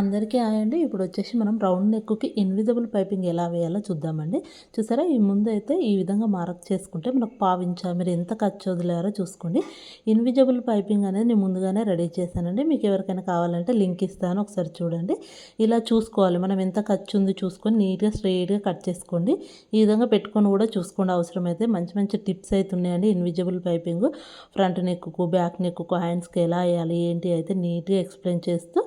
అందరికీ ఆయండి అండి. ఇప్పుడు వచ్చేసి మనం రౌండ్ నెక్కి ఇన్విజిబుల్ పైపింగ్ ఎలా వేయాలో చూద్దామండి. చూసారా? ఈ ముందు అయితే ఈ విధంగా మార్క్ చేసుకుంటే మనకు పావించా మీరు ఎంత ఖర్చు వదిలేరో చూసుకోండి. ఇన్విజిబుల్ పైపింగ్ అనేది నేను ముందుగానే రెడీ చేశానండి. మీకు ఎవరికైనా కావాలంటే లింక్ ఇస్తాను ఒకసారి చూడండి. ఇలా చూసుకోవాలి. మనం ఎంత ఖర్చు ఉంది చూసుకొని నీట్గా స్ట్రైట్గా కట్ చేసుకోండి. ఈ విధంగా పెట్టుకొని కూడా చూసుకోండి. అవసరమైతే మంచి మంచి టిప్స్ అయితే ఉన్నాయండి. Invisible piping front neck back neck హ్యాండ్స్కి ఎలా వేయాలి ఏంటి అయితే నీట్గా ఎక్స్ప్లెయిన్ చేస్తూ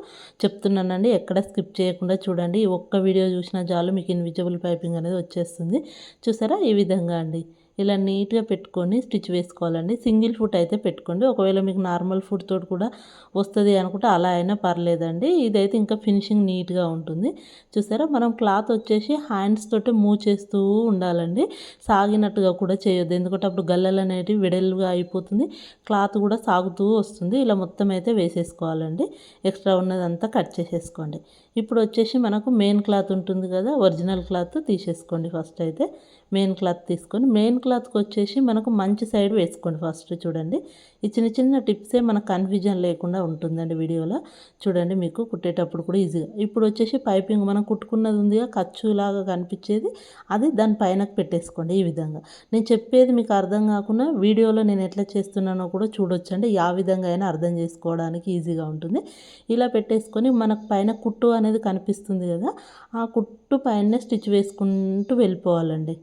చెప్తున్నాను చూడండి ఎక్కడ స్కిప్ చేయకుండా చూడండి. ఒక్క వీడియో చూసినా చాలు మీకు ఇన్విజిబుల్ పైపింగ్ అనేది వచ్చేస్తుంది. చూసారా? ఈ విధంగా అండి. ఇలా నీట్గా పెట్టుకొని స్టిచ్ వేసుకోవాలండి. సింగిల్ ఫుట్ అయితే పెట్టుకోండి. ఒకవేళ మీకు నార్మల్ ఫుట్ తోటి కూడా వస్తుంది అనుకుంటే అలా అయినా పర్లేదండి. ఇదైతే ఇంకా ఫినిషింగ్ నీట్గా ఉంటుంది. చూసారా? మనం క్లాత్ వచ్చేసి హ్యాండ్స్ తోటి మూవ్ చేస్తూ ఉండాలండి. సాగినట్టుగా కూడా చేయొద్దు. ఎందుకంటే అప్పుడు గల్లలు అనేటివి వెడల్గా అయిపోతుంది. క్లాత్ కూడా సాగుతూ వస్తుంది. ఇలా మొత్తం అయితే వేసేసుకోవాలండి. ఎక్స్ట్రా ఉన్నదంతా కట్ చేసేసుకోండి. ఇప్పుడు వచ్చేసి మనకు మెయిన్ క్లాత్ ఉంటుంది కదా ఒరిజినల్ క్లాత్ తీసేసుకోండి ఫస్ట్ అయితే. మెయిన్ క్లాత్ తీసుకొని మెయిన్ క్లాత్కి వచ్చేసి మనకు మంచి సైడ్ వేసుకోండి ఫస్ట్ చూడండి. ఈ చిన్న చిన్న టిప్సే మన కన్ఫ్యూజన్ లేకుండా ఉంటుందండి వీడియోలో. చూడండి మీకు కుట్టేటప్పుడు కూడా ఈజీగా. ఇప్పుడు వచ్చేసి పైపింగ్ మనం కుట్టుకున్నది ఉందిగా ఖర్చులాగా కనిపించేది అది దాని పైన పెట్టేసుకోండి ఈ విధంగా. నేను చెప్పేది మీకు అర్థం కాకుండా వీడియోలో నేను ఎట్లా చేస్తున్నానో కూడా చూడొచ్చండి. ఆ విధంగా అయినా అర్థం చేసుకోవడానికి ఈజీగా ఉంటుంది. ఇలా పెట్టేసుకొని మనకు పైన కుట్టు అనేది కనిపిస్తుంది కదా ఆ కుట్టు పైన స్టిచ్ వేసుకుంటూ వెళ్ళిపోవాలండి.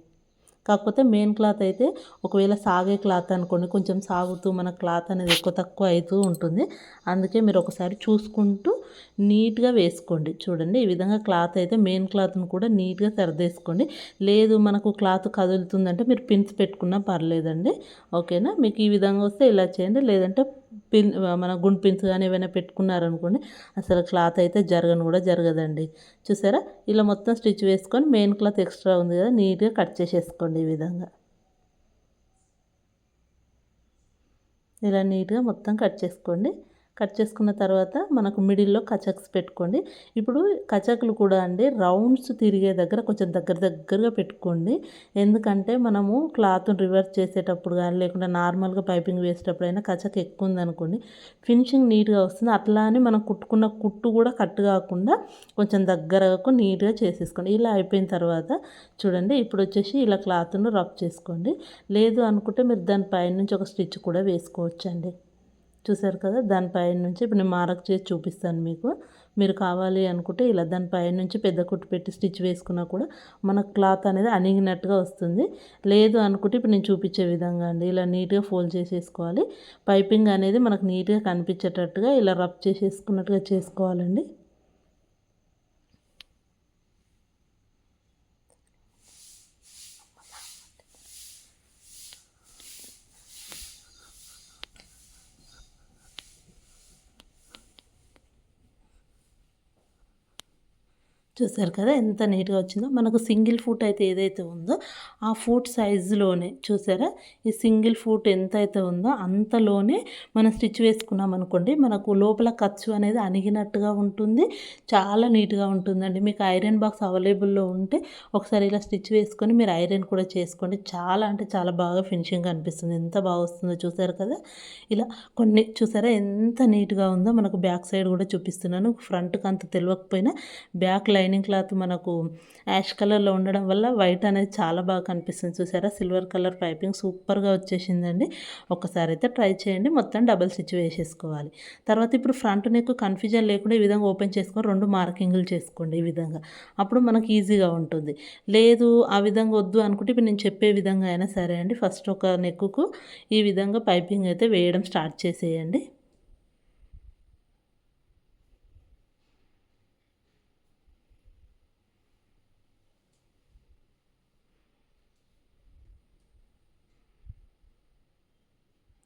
కాకపోతే మెయిన్ క్లాత్ అయితే ఒకవేళ సాగే క్లాత్ అనుకోండి కొంచెం సాగుతూ మన క్లాత్ అనేది ఎక్కువ తక్కువ అవుతూ ఉంటుంది. అందుకే మీరు ఒకసారి చూసుకుంటూ నీట్గా వేసుకోండి. చూడండి ఈ విధంగా క్లాత్ అయితే మెయిన్ క్లాత్ను కూడా నీట్గా సర్దేసుకోండి. లేదు మనకు క్లాత్ కదులుతుందంటే మీరు పిన్స్ పెట్టుకున్నా పర్లేదండి. ఓకేనా? మీకు ఈ విధంగా వస్తే ఇలా చేయండి. లేదంటే పిన్ మన గుండు పిన్స్ కానీ ఏమైనా పెట్టుకున్నారనుకోండి అసలు క్లాత్ అయితే జరగను కూడా జరగదండి. చూసారా? ఇలా మొత్తం స్టిచ్ వేసుకొని మెయిన్ క్లాత్ ఎక్స్ట్రా ఉంది కదా నీట్గా కట్ చేసేసుకోండి ఈ విధంగా. ఇలా నీట్గా మొత్తం కట్ చేసుకోండి. కట్ చేసుకున్న తర్వాత మనకు మిడిల్లో కచక్స్ పెట్టుకోండి. ఇప్పుడు కచకులు కూడా అండి రౌండ్స్ తిరిగే దగ్గర కొంచెం దగ్గర దగ్గరగా పెట్టుకోండి. ఎందుకంటే మనము క్లాత్ రివర్స్ చేసేటప్పుడు కానీ లేకుండా నార్మల్గా పైపింగ్ వేసేటప్పుడు అయినా కచక్ ఎక్కువ ఉందనుకోండి ఫినిషింగ్ నీట్గా వస్తుంది. అట్లా అని మనం కుట్టుకున్న కుట్టు కూడా కట్ కాకుండా కొంచెం దగ్గరకు నీట్గా చేసేసుకోండి. ఇలా అయిపోయిన తర్వాత చూడండి ఇప్పుడు వచ్చేసి ఇలా క్లాత్ను రబ్ చేసుకోండి. లేదు అనుకుంటే మీరు దాని పైన నుంచి ఒక స్టిచ్ కూడా వేసుకోవచ్చండి. చూసారు కదా దానిపైన నుంచి ఇప్పుడు నేను మారక్ చేసి చూపిస్తాను మీకు. మీరు కావాలి అనుకుంటే ఇలా దానిపైన నుంచి పెద్ద కుట్టు పెట్టి స్టిచ్ వేసుకున్నా కూడా మన క్లాత్ అనేది అణిగినట్టుగా వస్తుంది. లేదు అనుకుంటే ఇప్పుడు నేను చూపించే విధంగా అండి. ఇలా నీట్గా ఫోల్డ్ చేసేసుకోవాలి. పైపింగ్ అనేది మనకు నీట్గా కనిపించేటట్టుగా ఇలా రబ్ చేసేసుకున్నట్టుగా చేసుకోవాలండి. చూసారు కదా ఎంత నీట్గా వచ్చిందో. మనకు సింగిల్ ఫుట్ అయితే ఏదైతే ఉందో ఆ ఫుట్ సైజులోనే చూసారా? ఈ సింగిల్ ఫుట్ ఎంత అయితే ఉందో అంతలోనే మనం స్టిచ్ వేసుకున్నాం అనుకోండి మనకు లోపల ఖర్చు అనేది అణిగినట్టుగా ఉంటుంది. చాలా నీట్గా ఉంటుందండి. మీకు ఐరన్ బాక్స్ అవైలబుల్లో ఉంటే ఒకసారి ఇలా స్టిచ్ వేసుకొని మీరు ఐరన్ కూడా చేసుకోండి. చాలా అంటే చాలా బాగా ఫినిషింగ్ అనిపిస్తుంది. ఎంత బాగా వస్తుందో చూసారు కదా? ఇలా కొన్ని చూసారా ఎంత నీట్గా ఉందో. మనకు బ్యాక్ సైడ్ కూడా చూపిస్తున్నాను. ఫ్రంట్కి అంత తెలియకపోయినా బ్యాక్ లైన్ లైనింగ్ క్లాత్ మనకు యాష్ కలర్లో ఉండడం వల్ల వైట్ అనేది చాలా బాగా కనిపిస్తుంది. చూసారా? సిల్వర్ కలర్ పైపింగ్ సూపర్గా వచ్చేసిందండి. ఒకసారి అయితే ట్రై చేయండి. మొత్తం డబల్ స్టిచ్ వేసేసుకోవాలి. తర్వాత ఇప్పుడు ఫ్రంట్ నెక్ కన్ఫ్యూజన్ లేకుండా ఈ విధంగా ఓపెన్ చేసుకొని రెండు మార్కింగ్లు చేసుకోండి ఈ విధంగా. అప్పుడు మనకు ఈజీగా ఉంటుంది. లేదు ఆ విధంగా వద్దు అనుకుంటే ఇప్పుడు నేను చెప్పే విధంగా అయినా సరే అండి. ఫస్ట్ ఒక నెక్కుకు ఈ విధంగా పైపింగ్ అయితే వేయడం స్టార్ట్ చేసేయండి.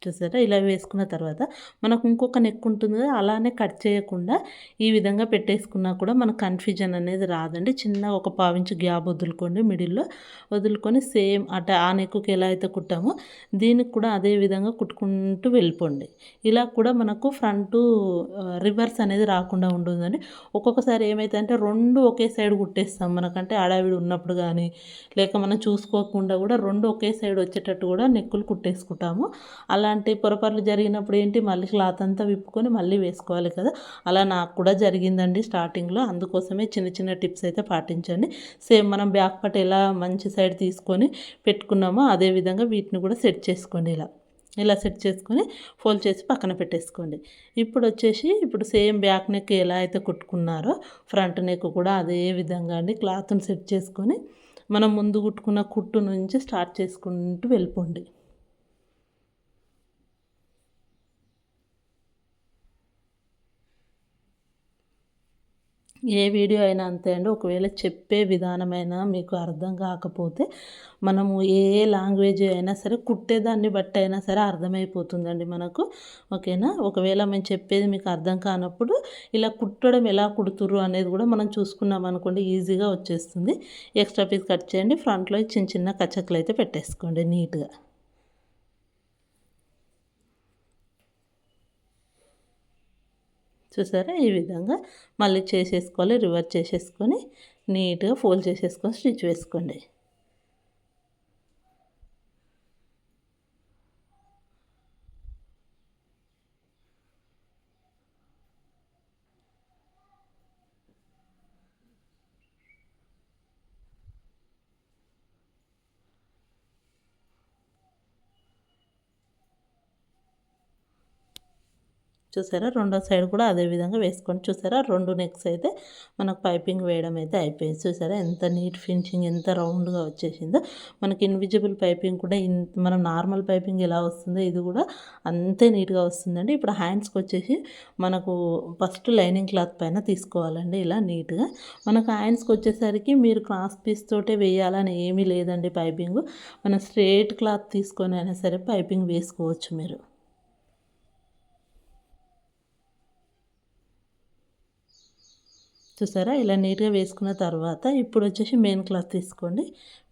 చూసారా? ఇలా వేసుకున్న తర్వాత మనకు ఇంకొక నెక్ ఉంటుంది కదా అలానే కట్ చేయకుండా ఈ విధంగా పెట్టేసుకున్నా కూడా మనకు కన్ఫ్యూజన్ అనేది రాదండి. చిన్న ఒక పావించి గ్యాప్ వదులుకోండి మిడిల్లో. వదులుకొని సేమ్ అట ఆ నెక్కుకి ఎలా అయితే కుట్టామో దీనికి కూడా అదే విధంగా కుట్టుకుంటూ వెళ్ళిపోండి. ఇలా కూడా మనకు ఫ్రంట్ రివర్స్ అనేది రాకుండా ఉంటుందండి. ఒక్కొక్కసారి ఏమైతే అంటే రెండు ఒకే సైడ్ కుట్టేస్తాం మనకంటే ఆడావిడి ఉన్నప్పుడు కానీ లేక మనం చూసుకోకుండా కూడా రెండు ఒకే సైడ్ వచ్చేటట్టు కూడా నెక్కులు కుట్టేసుకుంటాము. అలా ఇలాంటి పొరపాట్లు జరిగినప్పుడు ఏంటి? మళ్ళీ క్లాత్ అంతా విప్పుకొని మళ్ళీ వేసుకోవాలి కదా. అలా నాకు కూడా జరిగిందండి స్టార్టింగ్లో. అందుకోసమే చిన్న చిన్న టిప్స్ అయితే పాటించండి. సేమ్ మనం బ్యాక్ పార్ట్ ఎలా మంచి సైడ్ తీసుకొని పెట్టుకున్నామో అదే విధంగా వీటిని కూడా సెట్ చేసుకోండి ఇలా. ఇలా సెట్ చేసుకొని ఫోల్డ్ చేసి పక్కన పెట్టేసుకోండి. ఇప్పుడు వచ్చేసి ఇప్పుడు సేమ్ బ్యాక్ నెక్ ఎలా అయితే కుట్టుకున్నారో ఫ్రంట్ నెక్ కూడా అదే విధంగా అండి. క్లాత్ని సెట్ చేసుకొని మనం ముందు కుట్టుకున్న కుట్టు నుంచి స్టార్ట్ చేసుకుంటూ వెళ్ళిపోండి. ఏ వీడియో అయినా అంతే అండి. ఒకవేళ చెప్పే విధానమైనా మీకు అర్థం కాకపోతే మనము ఏ లాంగ్వేజ్ అయినా సరే కుట్టేదాన్ని బట్టి అయినా సరే అర్థమైపోతుందండి మనకు. ఓకేనా? ఒకవేళ మేము చెప్పేది మీకు అర్థం కానప్పుడు ఇలా కుట్టడం ఎలా కుడుతురు అనేది కూడా మనం చూసుకున్నాం అనుకోండి ఈజీగా వచ్చేస్తుంది. ఎక్స్ట్రా పీస్ కట్ చేయండి. ఫ్రంట్లో చిన్న చిన్న కచ్చకలు అయితే పెట్టేసుకోండి నీట్గా. చూసారా? ఈ విధంగా మళ్ళీ చేసేసుకోవాలి రివర్స్ చేసేసుకొని నీట్గా ఫోల్డ్ చేసేసుకొని స్టిచ్ వేసుకోండి. చూసారా? రెండో సైడ్ కూడా అదే విధంగా వేసుకొని చూసారా? రెండు నెక్స్ అయితే మనకు పైపింగ్ వేయడం అయితే అయిపోయింది. చూసారా? ఎంత నీట్ ఫినిషింగ్ ఎంత రౌండ్గా వచ్చేసిందో. మనకి ఇన్విజిబుల్ పైపింగ్ కూడా మనం నార్మల్ పైపింగ్ ఎలా వస్తుందో ఇది కూడా అంతే నీట్గా వస్తుందండి. ఇప్పుడు హ్యాండ్స్కి వచ్చేసి మనకు ఫస్ట్ లైనింగ్ క్లాత్ పైన తీసుకోవాలండి ఇలా నీట్గా. మనకు హ్యాండ్స్కి వచ్చేసరికి మీరు క్రాస్ పీస్ తోటే వేయాలని ఏమీ లేదండి పైపింగ్. మనం స్ట్రేట్ క్లాత్ తీసుకొని అయినా సరే పైపింగ్ వేసుకోవచ్చు మీరు. చూసారా? ఇలా నీట్గా వేసుకున్న తర్వాత ఇప్పుడు వచ్చేసి మెయిన్ క్లాత్ తీసుకోండి.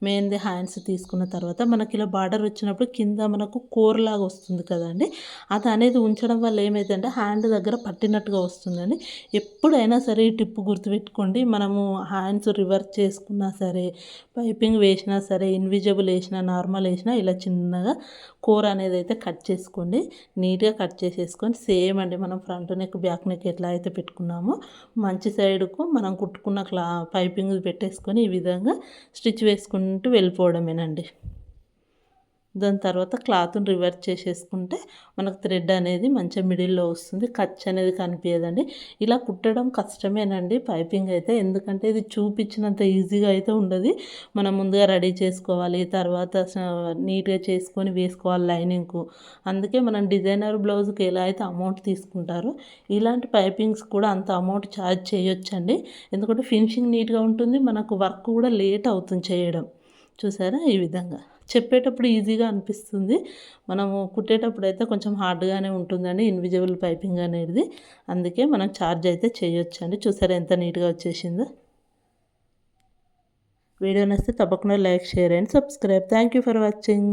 మెయిన్ది హ్యాండ్స్ తీసుకున్న తర్వాత మనకి ఇలా బార్డర్ వచ్చినప్పుడు కింద మనకు కూరలాగా వస్తుంది కదండి. అది అనేది ఉంచడం వల్ల ఏమైందంటే హ్యాండ్ దగ్గర పట్టినట్టుగా వస్తుందండి. ఎప్పుడైనా సరే ఈ టిప్పు గుర్తుపెట్టుకోండి. మనము హ్యాండ్స్ రివర్స్ చేసుకున్నా సరే పైపింగ్ వేసినా సరే ఇన్విజిబుల్ వేసినా నార్మల్ వేసినా ఇలా చిన్నగా కూర అనేది అయితే కట్ చేసుకోండి. నీట్గా కట్ చేసేసుకొని సేమ్ అండి మనం ఫ్రంట్ నెక్ బ్యాక్ నెక్ ఎట్లా అయితే పెట్టుకున్నామో మంచి సైడ్ వరకు మనం కుట్టుకున్న క్లా పైపింగ్ పెట్టేసుకొని ఈ విధంగా స్టిచ్ వేసుకుంటూ వెళ్ళిపోవడమేనండి. దాని తర్వాత క్లాత్ని రివర్స్ చేసేసుకుంటే మనకు థ్రెడ్ అనేది మంచిగా మిడిల్లో వస్తుంది. ఖర్చు అనేది కనిపించదండి ఇలా కుట్టడం కష్టమేనండి. పైపింగ్ అయితే ఎందుకంటే ఇది చూపించినంత ఈజీగా అయితే ఉండదు. మనం ముందుగా రెడీ చేసుకోవాలి. తర్వాత నీట్గా చేసుకొని వేసుకోవాలి లైనింగ్కు. అందుకే మనం డిజైనర్ బ్లౌజ్కి ఎలా అయితే అమౌంట్ తీసుకుంటారో ఇలాంటి పైపింగ్స్ కూడా అంత అమౌంట్ ఛార్జ్ చేయొచ్చండి. ఎందుకంటే ఫినిషింగ్ నీట్గా ఉంటుంది. మనకు వర్క్ కూడా లేట్ అవుతుంది చేయడం. చూసారా ఈ విధంగా? చెప్పేటప్పుడు ఈజీగా అనిపిస్తుంది. మనము కుట్టేటప్పుడు అయితే కొంచెం హార్డ్గానే ఉంటుందండి ఇన్విజిబుల్ పైపింగ్ అనేది. అందుకే మనం ఛార్జ్ అయితే చేయొచ్చు అండి చూసారా ఎంత నీట్గా వచ్చేసిందో. వీడియో నచ్చితే తప్పకుండా like share and subscribe. Thank you for watching.